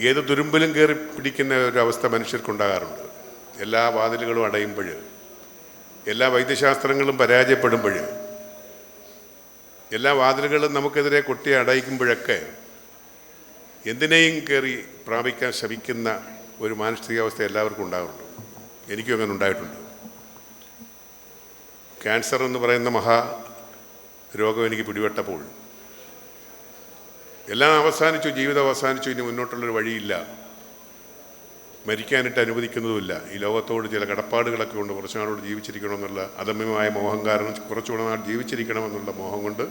ഏത് തുരുമ്പിലും കയറി പിടിക്കുന്ന ഒരു അവസ്ഥ മനുഷ്യർക്കുണ്ടാകാറുണ്ട്. എല്ലാ വാതിലുകളും അടയുമ്പോൾ എല്ലാ വൈദ്യശാസ്ത്രങ്ങളും പരാജയപ്പെടുമ്പോൾ എല്ലാ വാതിലുകളും നമുക്കെതിരെ കൊട്ടി അടയിക്കുമ്പോഴൊക്കെ എന്തിനേയും കയറി പ്രാപിക്കാൻ ശ്രമിക്കുന്ന ഒരു മാനസികാവസ്ഥ എല്ലാവർക്കും ഉണ്ടാകുന്നുണ്ട് എനിക്കും അങ്ങനെ ഉണ്ടായിട്ടുണ്ട്. ക്യാൻസർ എന്ന് പറയുന്ന മഹാ രോഗം എനിക്ക് പിടിപെട്ടപ്പോൾ എല്ലാം അവസാനിച്ചു ജീവിതം അവസാനിച്ചു ഇനി മുന്നോട്ടുള്ളൊരു വഴിയില്ല. മരിക്കാനായിട്ട് അനുവദിക്കുന്നതുമില്ല. ഈ ലോകത്തോട് ചില കടപ്പാടുകളൊക്കെ ഉണ്ട്. കുറച്ചു നാളോട് ജീവിച്ചിരിക്കണമെന്നുള്ള അദമ്യമായ മോഹം കാരണം കുറച്ചുകൂടെ നാൾ ജീവിച്ചിരിക്കണമെന്നുള്ള മോഹം കൊണ്ട്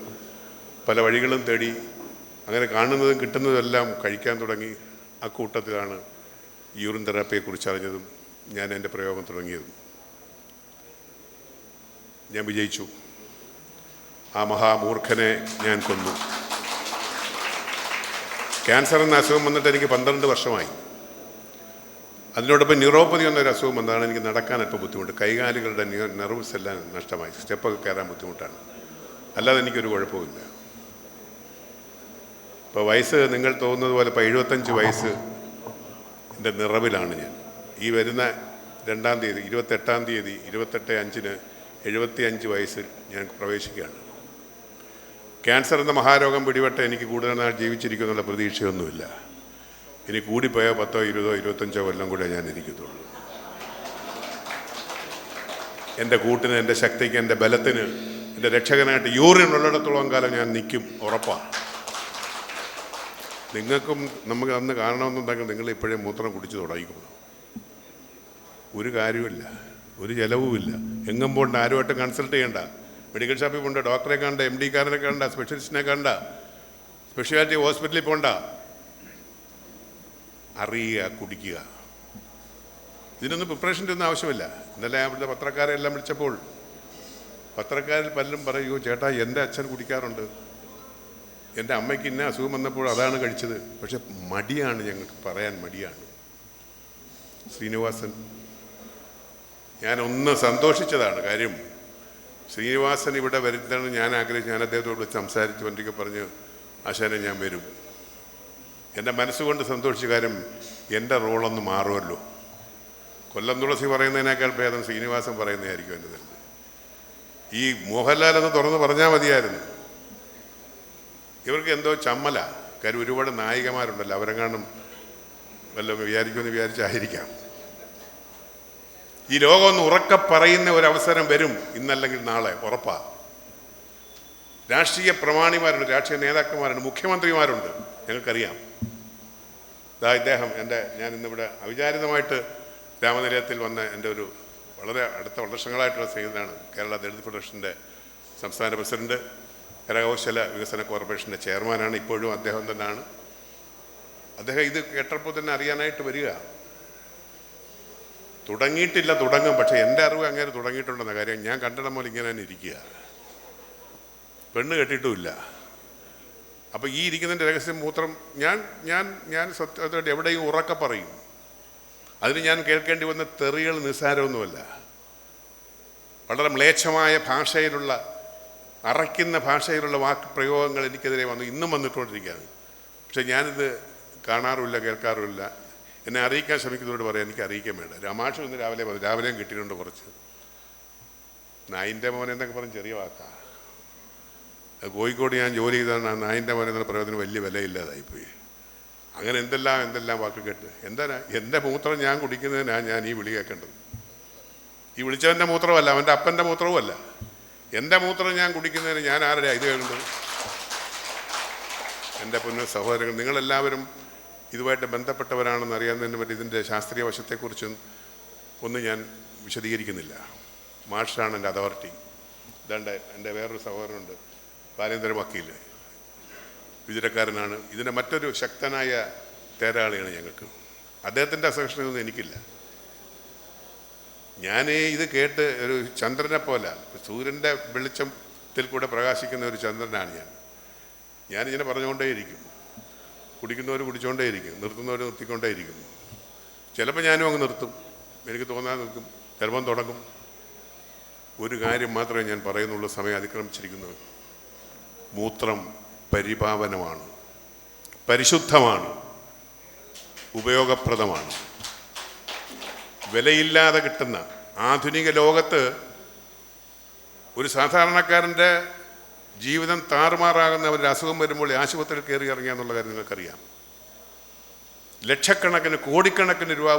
പല വഴികളും തേടി അങ്ങനെ കാണുന്നതും കിട്ടുന്നതെല്ലാം കഴിക്കാൻ തുടങ്ങി അക്കൂട്ടത്തിലാണ് യൂറിൻ തെറാപ്പിയെക്കുറിച്ച് അറിഞ്ഞതും ഞാൻ എന്റെ പ്രയോഗം തുടങ്ങിയതും. ഞാൻ വിജയിച്ചു. ആ മഹാമൂർഖനെ ഞാൻ കൊന്നു. ക്യാൻസർ എന്ന അസുഖം വന്നിട്ട് എനിക്ക് പന്ത്രണ്ട് വർഷമായി. അതിനോടൊപ്പം ന്യൂറോപ്പതി എന്നൊരു അസുഖം വന്നതാണ് എനിക്ക് നടക്കാൻ അല്പം ബുദ്ധിമുട്ട്. കൈകാലുകളുടെ നെർവ്സ് എല്ലാം നഷ്ടമായി. സ്റ്റെപ്പൊക്കെ കയറാൻ ബുദ്ധിമുട്ടാണ്. അല്ലാതെ എനിക്കൊരു കുഴപ്പമില്ല ഇപ്പോൾ വയസ്സ് നിങ്ങൾ തോന്നുന്നത് പോലെ ഇപ്പോൾ എഴുപത്തഞ്ച് വയസ്സ് എന്റെ നിറവിലാണ് ഞാൻ. ഈ വരുന്ന രണ്ടാം തീയതി ഇരുപത്തെട്ടാം തീയതി ഇരുപത്തെട്ട് അഞ്ചിന് എഴുപത്തി അഞ്ച് വയസ്സിൽ ഞാൻ പ്രവേശിക്കുകയാണ്. ക്യാൻസർ എന്ന മഹാരോഗം പിടിപെട്ട എനിക്ക് കൂടുതൽ നാൾ ജീവിച്ചിരിക്കുന്നുള്ള പ്രതീക്ഷയൊന്നുമില്ല. ഇനി കൂടിപ്പോയാൽ പത്തോ ഇരുപതോ ഇരുപത്തഞ്ചോ കൊല്ലം കൂടെ ഞാൻ ഇരിക്കത്തുള്ളൂ. എന്റെ കൂട്ടിന് എന്റെ ശക്തിക്ക് എന്റെ ബലത്തിന് എന്റെ രക്ഷകനായിട്ട് യൂറിൻ ഉള്ളിടത്തോളം കാലം ഞാൻ നിൽക്കും ഉറപ്പാണ് നിങ്ങൾക്കും നമുക്ക് അന്ന് കാണണമെന്നുണ്ടെങ്കിൽ നിങ്ങൾ ഇപ്പോഴേ മൂത്രം കുടിച്ച് തുടങ്ങിക്കുന്നു ഒരു കാര്യമില്ല ഒരു ചിലവുമില്ല എങ്ങും പോണ്ട ആരുമായിട്ടും കൺസൾട്ട് ചെയ്യണ്ട. മെഡിക്കൽ ഷോപ്പിൽ പോണ്ട ഡോക്ടറെ കണ്ട എം ഡിക്കാരനെ കണ്ട സ്പെഷ്യലിസ്റ്റിനെ കണ്ട സ്പെഷ്യാലിറ്റി ഹോസ്പിറ്റലിൽ പോണ്ട. അറിയുക കുടിക്കുക. ഇതിനൊന്നും പ്രിപ്പറേഷന്റെ ഒന്നും ആവശ്യമില്ല. ഇന്നലെ അവിടുത്തെ പത്രക്കാരെ എല്ലാം വിളിച്ചപ്പോൾ പത്രക്കാരിൽ പലരും പറയൂ ചേട്ടാ എന്റെ അച്ഛൻ കുടിക്കാറുണ്ട്. എന്റെ അമ്മയ്ക്ക് ഇന്ന അസുഖം വന്നപ്പോൾ അതാണ് കഴിച്ചത്. പക്ഷെ മടിയാണ് ഞങ്ങൾക്ക് പറയാൻ മടിയാണ്. ശ്രീനിവാസൻ ഞാനൊന്ന് സന്തോഷിച്ചതാണ് കാര്യം. ശ്രീനിവാസൻ ഇവിടെ വരുന്നതാണ് ഞാൻ ആഗ്രഹിച്ചു ഞാൻ അദ്ദേഹത്തോട് വിളിച്ച് സംസാരിച്ച് വണ്ടിക്ക് പറഞ്ഞ് ആശാനെ ഞാൻ വരും. എന്റെ മനസ്സുകൊണ്ട് സന്തോഷിച്ച കാര്യം എന്റെ റോളൊന്ന് മാറുമല്ലോ. കൊല്ലം തുളസി പറയുന്നതിനേക്കാൾ ഭേദം ശ്രീനിവാസൻ പറയുന്നതായിരിക്കും എന്റെ തന്നെ ഈ മോഹൻലാൽ എന്ന് തുറന്ന് പറഞ്ഞാൽ മതിയായിരുന്നു. ഇവർക്ക് എന്തോ ചമ്മല. കാര്യം ഒരുപാട് നായികമാരുണ്ടല്ലോ. അവരെങ്ങാണ്ടും വല്ലതും വിചാരിക്കുമെന്ന് വിചാരിച്ചായിരിക്കാം. ഈ ലോകം ഒന്ന് ഉറക്കെ പറയുന്ന ഒരു അവസരം വരും ഇന്നല്ലെങ്കിൽ നാളെ. ഉറപ്പാ. രാഷ്ട്രീയ പ്രമാണിമാരുണ്ട് രാഷ്ട്രീയ നേതാക്കന്മാരുണ്ട് മുഖ്യമന്ത്രിമാരുണ്ട്. ഞങ്ങൾക്കറിയാം. ഇതാ ഇദ്ദേഹം എന്റെ ഞാൻ ഇന്നിവിടെ അവിചാരിതമായിട്ട് രാമനിലയത്തിൽ വന്ന എന്റെ ഒരു വളരെ അടുത്ത വർഷങ്ങളായിട്ടുള്ള സ്നേഹിതനാണ് കേരള ദളിത് ഫെഡറേഷന്റെ സംസ്ഥാന പ്രസിഡന്റ് കരകൗശല വികസന കോർപ്പറേഷന്റെ ചെയർമാനാണ്. ഇപ്പോഴും അദ്ദേഹം തന്നെയാണ്. അദ്ദേഹം ഇത് കേട്ടപ്പോൾ തന്നെ അറിയാനായിട്ട് വരിക. തുടങ്ങിയിട്ടില്ല തുടങ്ങും. പക്ഷേ എന്റെ അറിവ് അങ്ങനെ തുടങ്ങിയിട്ടുണ്ടെന്ന കാര്യം ഞാൻ കണ്ടിടം പോലെ ഇങ്ങനെ തന്നെ ഇരിക്കുക. പെണ്ണ് കെട്ടിയിട്ടുമില്ല അപ്പോൾ ഈ ഇരിക്കുന്നതിന്റെ രഹസ്യം മൂത്രം ഞാൻ ഞാൻ ഞാൻ സത്യമായിട്ട് എവിടെയും ഉറക്ക പറയും. അതിന് ഞാൻ കേൾക്കേണ്ടി വന്ന തെറികൾ നിസ്സാരമൊന്നുമല്ല. വളരെ മ്ലേച്ഛമായ ഭാഷയിലുള്ള അറയ്ക്കുന്ന ഭാഷയിലുള്ള വാക്ക് പ്രയോഗങ്ങൾ എനിക്കെതിരെ വന്നു. ഇന്നും വന്നിട്ടുകൊണ്ടിരിക്കുകയാണ്. പക്ഷെ ഞാനിത് കാണാറുമില്ല കേൾക്കാറുമില്ല. എന്നെ അറിയിക്കാൻ ശ്രമിക്കുന്നതോട് പറയാം എനിക്ക് അറിയിക്കാൻ വേണ്ട രമാഷ് ഇന്ന് രാവിലെ വന്നു രാവിലെയും കിട്ടിയിട്ടുണ്ട് കുറച്ച്. നായിന്റെ മോനെ എന്നൊക്കെ പറഞ്ഞ് ചെറിയ വാക്കാ. കോഴിക്കോട് ഞാൻ ജോലി ചെയ്താണ് നായിന്റെ മോനെ എന്ന പ്രയോജനം വലിയ വിലയില്ലാതായിപ്പോയി. അങ്ങനെ എന്തെല്ലാം എന്തെല്ലാം വാക്ക് കേട്ട്. എന്താ എന്റെ മൂത്രം ഞാൻ കുടിക്കുന്നതിനാണ് ഞാൻ ഈ വിളി കേൾക്കേണ്ടത്. ഈ വിളിച്ചവന്റെ മൂത്രമല്ല അവന്റെ അപ്പന്റെ മൂത്രവുമല്ല. എന്റെ മൂത്രം ഞാൻ കുടിക്കുന്നതിന് ഞാൻ ആരുടെ ഇത് കേൾക്കുന്നത് എന്റെ പൊന്നു സഹോദരങ്ങൾ നിങ്ങളെല്ലാവരും ഇതുമായിട്ട് ബന്ധപ്പെട്ടവരാണെന്ന് അറിയാവുന്നതിന് പറ്റി ഇതിന്റെ ശാസ്ത്രീയ വശത്തെക്കുറിച്ചും ഒന്നും ഞാൻ വിശദീകരിക്കുന്നില്ല. മാഷാണ് എന്റെ അതോറിറ്റി. ഇതാണ്ട് എന്റെ വേറൊരു സഹോദരനുണ്ട് ബാലേന്ദ്ര വക്കീൽ വിചിരക്കാരനാണ് ഇതിന്റെ മറ്റൊരു ശക്തനായ തേരാളിയാണ് ഞങ്ങൾക്ക്. അദ്ദേഹത്തിന്റെ അസഹിഷ്ണതയൊന്നും എനിക്കില്ല. ഞാൻ ഇത് കേട്ട് ഒരു ചന്ദ്രനെ പോലെ സൂര്യന്റെ വെളിച്ചത്തിൽ കൂടെ പ്രകാശിക്കുന്ന ഒരു ചന്ദ്രനാണ് ഞാൻ. ഞാനിങ്ങനെ പറഞ്ഞുകൊണ്ടേയിരിക്കും. കുടിക്കുന്നവർ കുടിച്ചുകൊണ്ടേയിരിക്കും നിർത്തുന്നവർ നിർത്തിക്കൊണ്ടേയിരിക്കും. ചിലപ്പോൾ ഞാനും അങ്ങ് നിർത്തും. എനിക്ക് തോന്നാൻ നിൽക്കും ചിലപ്പം തുടങ്ങും. ഒരു കാര്യം മാത്രമേ ഞാൻ പറയുന്നുള്ളൂ സമയം അതിക്രമിച്ചിരിക്കുന്നു. മൂത്രം പരിപാവനമാണ്. പരിശുദ്ധമാണ്. ഉപയോഗപ്രദമാണ്. വിലയില്ലാതെ കിട്ടുന്ന ആധുനിക ലോകത്ത് ഒരു സാധാരണക്കാരന്റെ ജീവിതം താറുമാറാകുന്ന അവരുടെ അസുഖം വരുമ്പോൾ ആശുപത്രിയിൽ കയറി ഇറങ്ങിയെന്നുള്ള കാര്യം നിങ്ങൾക്കറിയാം. ലക്ഷക്കണക്കിന് കോടിക്കണക്കിന് രൂപ